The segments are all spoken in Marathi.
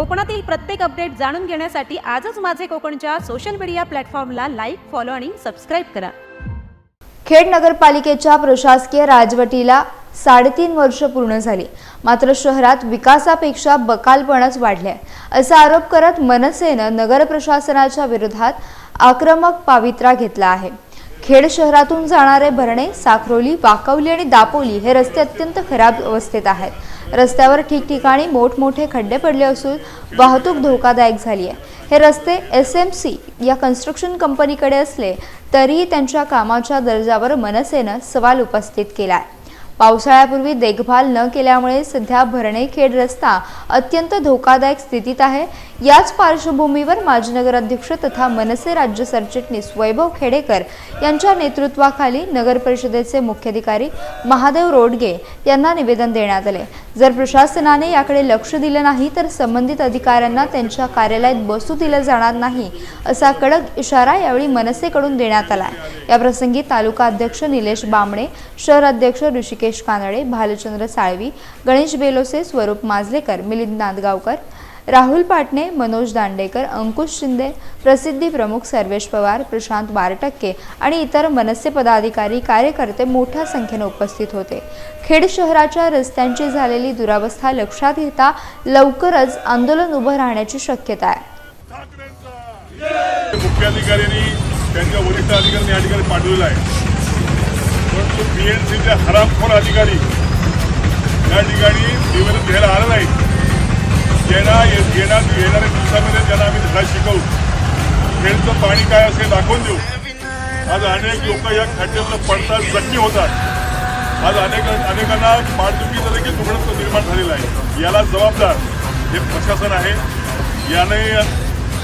कोकणातील प्रत्येक अपडेट जाणून घेण्यासाठी आजच माझे कोकणच्या सोशल मीडिया प्लॅटफॉर्मला लाईक फॉलो आणि सबस्क्राईब करा. खेड नगरपालिकेच्या प्रशासकीय राजवटीला साडेतीन वर्ष पूर्ण झाली. मात्र शहरात विकासापेक्षा बकालपणच वाढले असा आरोप करत मनसेनं नगर प्रशासनाच्या विरोधात आक्रमक पावित्रा घेतला आहे. खेड शहरातून जाणारे भरणे साखरोली वाकवली आणि दापोली हे रस्ते अत्यंत खराब अवस्थेत आहेत. रस्त्यावर ठिकठिकाणी मोठमोठे खड्डे पडले असून वाहतूक धोकादायक झाली आहे. हे रस्ते एस एम सी या कन्स्ट्रक्शन कंपनीकडे असले तरीही त्यांच्या कामाच्या दर्जावर मनसेनं सवाल उपस्थित केला आहे पावसाळ्यापूर्वी देखभाल न केल्यामुळे सध्या भरणे खेड रस्ता अत्यंत धोकादायक स्थितीत आहे. याच पार्श्वभूमीवर माजी नगराध्यक्ष तथा मनसे राज्य सरचिटणीस वैभव खेडेकर यांच्या नेतृत्वाखाली नगर परिषदेचे मुख्याधिकारी महादेव रोडगे यांना निवेदन देण्यात आले. जर प्रशासनाने याकडे लक्ष दिलं नाही तर संबंधित अधिकाऱ्यांना त्यांच्या कार्यालयात बसू दिलं जाणार नाही असा कडक इशारा यावेळी मनसेकडून देण्यात आला याप्रसंगी तालुका अध्यक्ष निलेश बांबणे शहर अध्यक्ष ऋषिकेश कानडे भालचंद्र साळवी गणेश बेलोसे स्वरूप माजलेकर मिलिंद नांदगावकर राहुल पाटणे मनोज दांडेकर अंकुश शिंदे प्रसिद्धी प्रमुख सर्वेश पवार प्रशांत बारटक्के आणि इतर मनसे पदाधिकारी कार्यकर्ते मोठ्या संख्येने उपस्थित होते. खेड शहराच्या रस्त्यांची झालेली दुरावस्था लक्षात घेता लवकरच आंदोलन उभं राहण्याची शक्यता आहे. मुख्याधिकाऱ्यांनी त्यांच्या वरिष्ठ अधिकाऱ्यांनी या ठिकाणी पाठवलेला आहे. परंतु पी एन सीचे हरामखोर अधिकारी या ठिकाणी निवेदन घ्यायला आलं नाही. येणार येणार येणाऱ्या दिवसामध्ये त्यांना आम्ही धडा शिकवू खेळचं पाणी काय असेल दाखवून देऊ. आज अनेक लोक या खड्ड्यातून पडतात जखमी होतात. आज अनेक अनेकांना पाठदुखीचं देखील दुर्गण निर्माण झालेलं आहे. याला जबाबदार हे प्रशासन आहे. याने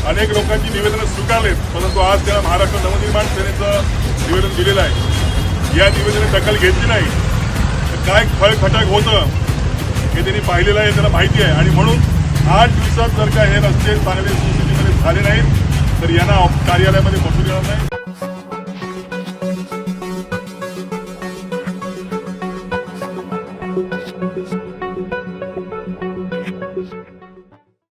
अनेक लोकांची निवेदनं स्वीकारलेत परंतु आज त्याला महाराष्ट्र नवनिर्माण सेनेचं निवेदन दिलेलं आहे. या निवेदनाने दखल घेतली नाही. तर काय फळखटक होतं हे त्यांनी पाहिलेलं आहे त्यांना माहिती आहे. आणि म्हणून आठ दिवसात जर का हे रस्ते चांगले सुस्थितीमध्ये झाले नाहीत तर यांना कार्यालयामध्ये बसू देणार नाही.